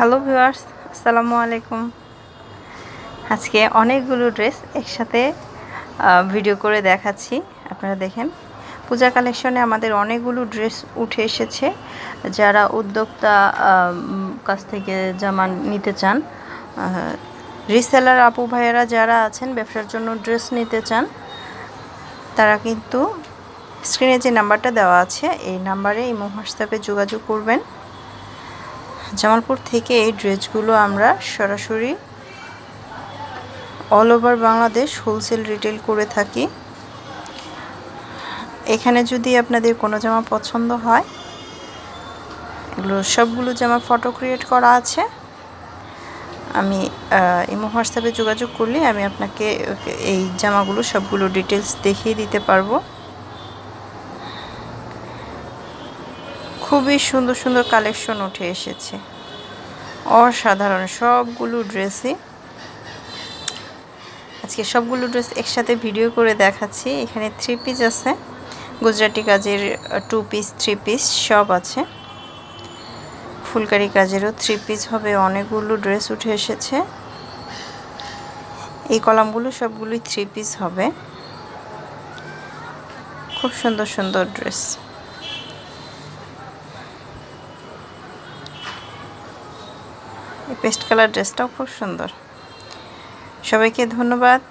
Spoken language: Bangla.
হ্যালো ভিউয়ার্স, আসসালামু আলাইকুম। আজকে অনেকগুলো ড্রেস একসাথে ভিডিও করে দেখাচ্ছি। আপনারা দেখেন, পূজা কালেকশনে আমাদের অনেকগুলো ড্রেস উঠে এসেছে। যারা উদ্যোক্তা কাছ থেকে জামা নিতে চান রিসেলার আপু ভাইয়েরা যারা আছেন, ব্যবসার জন্য ড্রেস নিতে চান, তারা কিন্তু স্ক্রিনে যে নাম্বারটা দেওয়া আছে, এই নাম্বারে ইমো হোয়াটসঅ্যাপে যোগাযোগ করবেন। জামালপুর থেকে এই ড্রেসগুলো আমরা সরাসরি all over Bangladesh wholesale retail করে থাকি। এখানে যদি আপনাদের কোনো জামা পছন্দ হয়, এগুলো সবগুলো জামা ফটো ক্রিয়েট করা আছে। আমি ইমো হোয়াটসঅ্যাপে যোগাযোগ করলে আমি আপনাকে এই জামাগুলো সবগুলো ডিটেলস দেখিয়ে দিতে পারব। খুবই সুন্দর সুন্দর কালেকশন উঠে এসেছে। অসাধারণ সবগুলো ড্রেসই আজকে সবগুলো ড্রেস একসাথে ভিডিও করে দেখাচ্ছি। এখানে থ্রি পিস আছে। গুজরাটি কাজের টু পিস থ্রি পিস সব আছে। ফুলকারি কাজেরও থ্রি পিস হবে। অনেকগুলো ড্রেস উঠে এসেছে। এই কলামগুলো সবগুলোই থ্রি পিস হবে। খুব সুন্দর সুন্দর ড্রেস এই পেস্ট কালার ড্রেসটাও খুব সুন্দর। সবাইকে ধন্যবাদ।